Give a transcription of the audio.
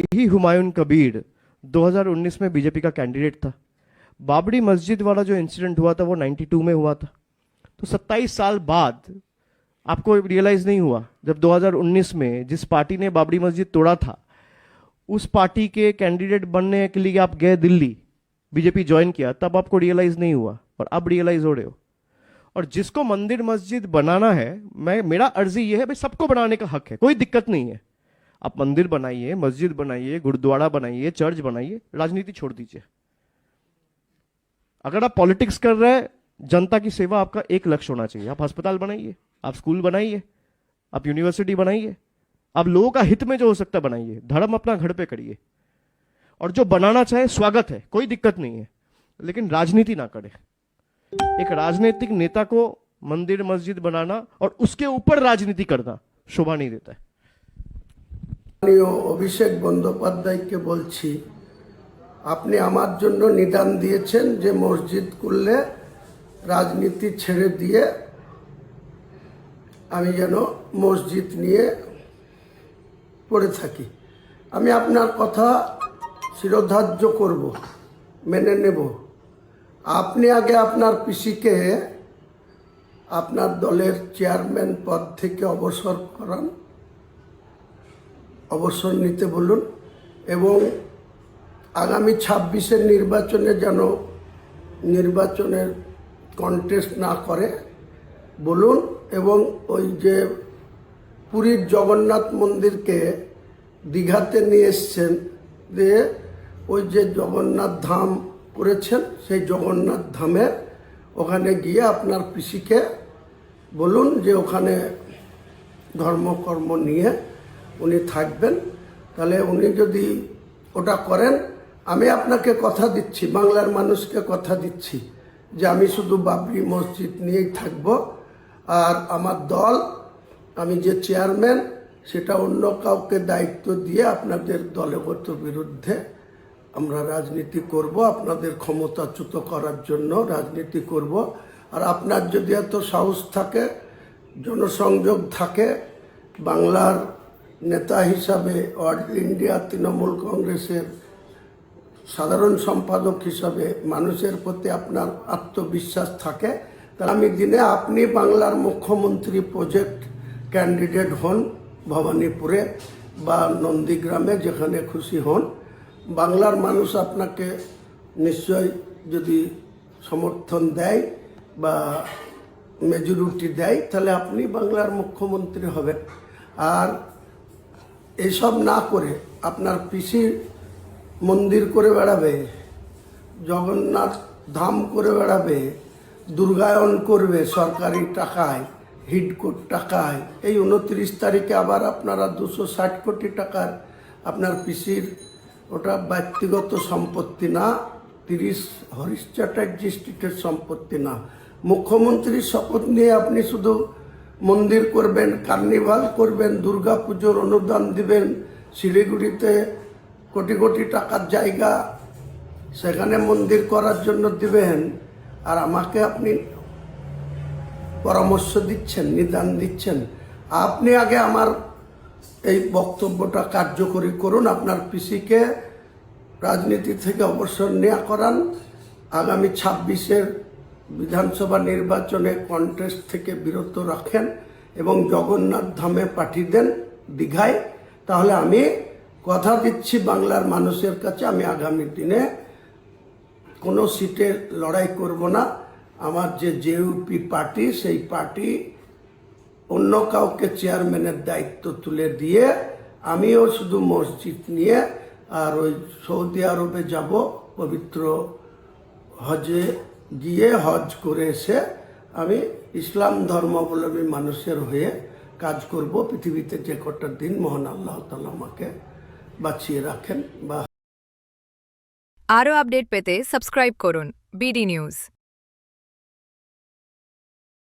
ही हुमायूं कबीर 2019 में बीजेपी का कैंडिडेट था। बाबरी मस्जिद वाला जो इंसिडेंट हुआ था, वो 92 में हुआ था। तो 27 साल बाद आपको रियलाइज़ नहीं हुआ, जब 2019 में जिस पार्टी ने बाबरी मस्जिद तोड़ा था, उस पार्टी के कैंडिडेट बनने के लिए आप गए दिल्ली, बीजेपी ज्वाइन किया, तब आपको रियलाइज़ नहीं हुआ, और अब रियलाइज़ हो रहे हो। और जिसको मंदिर मस्जिद बनाना है, मैं, मेरा अर्जी ये है, भाई, सबको बनाने का हक है, कोई दिक्कत नहीं है। आप मंदिर बनाइए, मस्जिद बनाइए, गुरुद्वारा बनाइए, चर्च बनाइए, राजनीति छोड़ दीजिए। अगर आप पॉलिटिक्स कर रहे हैं, जनता की सेवा आपका एक लक्ष्य होना चाहिए। आप अस्पताल बनाइए, आप स्कूल बनाइए, आप यूनिवर्सिटी बनाइए, आप लोगों का हित में जो हो सकता है बनाइए, धर्म अपना घर पे करिए। और जो बनाना चाहे, स्वागत है, कोई दिक्कत नहीं है, लेकिन राजनीति ना करे। एक राजनीतिक नेता को मंदिर, मस्जिद बनाना और उसके ऊपर राजनीति करना शोभा नहीं देता है। মাননীয় অভিষেক বন্দ্যোপাধ্যায়কে বলছি, আপনি আমার জন্য নিদান দিয়েছেন যে মসজিদ করলে রাজনীতি ছেড়ে দিয়ে আমি যেন মসজিদ নিয়ে পড়ে থাকি। আমি আপনার কথা শিরোধার্য করব, মেনে নেব। আপনি আগে আপনার পিসিকে আপনার দলের চেয়ারম্যান পদ থেকে অবসর করান। অবসর নিতে বলুন এবং আগামী ছাব্বিশের নির্বাচনে যেন নির্বাচনের কন্টেস্ট না করে বলুন এবং ওই যে পুরীর জগন্নাথ মন্দিরকে দীঘাতে নিয়ে এসছেন দিয়ে ওই যে জগন্নাথ ধাম করেছেন, সেই জগন্নাথ ধামে ওখানে গিয়ে আপনার পিসিকে বলুন যে ওখানে ধর্মকর্ম নিয়ে উনি থাকবেন। তাহলে উনি যদি ওটা করেন, আমি আপনাকে কথা দিচ্ছি, বাংলার মানুষকে কথা দিচ্ছি যে আমি শুধু বাবরি মসজিদ নিয়েই থাকব। আর আমার দল, আমি যে চেয়ারম্যান, সেটা অন্য কাউকে দায়িত্ব দিয়ে আপনাদের দলগত বিরুদ্ধে আমরা রাজনীতি করব, আপনাদের ক্ষমতাচ্যুত করার জন্য রাজনীতি করব। আর আপনার যদি এত সাহস থাকে, জনসংযোগ থাকে, বাংলার নেতা হিসাবে অল ইন্ডিয়া তৃণমূল কংগ্রেসের সাধারণ সম্পাদক হিসাবে মানুষের প্রতি আপনার আত্মবিশ্বাস থাকে আমি দিনে আপনি বাংলার মুখ্যমন্ত্রী প্রজেক্ট ক্যান্ডিডেট হন ভবানীপুরে বা নন্দীগ্রামে যেখানে খুশি হন। বাংলার মানুষ আপনাকে নিশ্চয় যদি সমর্থন দেয় বা মেজরিটি দেয়, তাহলে আপনি বাংলার মুখ্যমন্ত্রী হবেন। আর এসব না করে আপনার পিসির মন্দির করে বেড়াবে, জগন্নাথ ধাম করে বেড়াবে, দুর্গায়ন করবে সরকারি টাকায় হিডকোট টাকায়। এই উনত্রিশ তারিখে আবার আপনারা দুশো ষাট কোটি টাকার আপনার পিসির ওটা ব্যক্তিগত সম্পত্তি না, তিরিশ হরিশ চ্যাটার্জি স্ট্রিটের সম্পত্তি না। মুখ্যমন্ত্রীর শপথ নিয়ে আপনি শুধু মন্দির করবেন, কার্নিভাল করবেন দুর্গা পুজোর অনুদান দিবেন, শিলিগুড়িতে কোটি কোটি টাকার জায়গা সেখানে মন্দির করার জন্য দিবেন। আর আমাকে আপনি পরামর্শ দিচ্ছেন, নিদান দিচ্ছেন। আপনি আগে আমার এই বক্তব্যটা কার্যকরী করুন, আপনার পিসিকে রাজনীতি থেকে অবসর নেওয়া করান। আগামী ছাব্বিশের বিধানসভা নির্বাচনে কন্টেস্ট থেকে বিরত রাখেন এবং জগন্নাথ ধামে পাঠিয়ে দেন দীঘায়, তাহলে আমি কথা দিচ্ছি বাংলার মানুষের কাছে। আমি আগামী দিনে কোনো সিটে লড়াই করব না। আমার যে জেইউপি পার্টি, সেই পার্টি অন্য কাউকে চেয়ারম্যানের দায়িত্ব তুলে দিয়ে আমিও শুধু মসজিদ নিয়ে আর ওই সৌদি আরবে যাব, পবিত্র হজে গিয়ে হজ করে এসে আমি ইসলাম ধর্মাবলম্বী মানুষের হয়ে কাজ করব। পৃথিবীতে যে কটা দিন মহান আল্লাহ আমাকে বাঁচিয়ে রাখেন বা আরও আপডেট পেতে সাবস্ক্রাইব করুন বিডি নিউজ।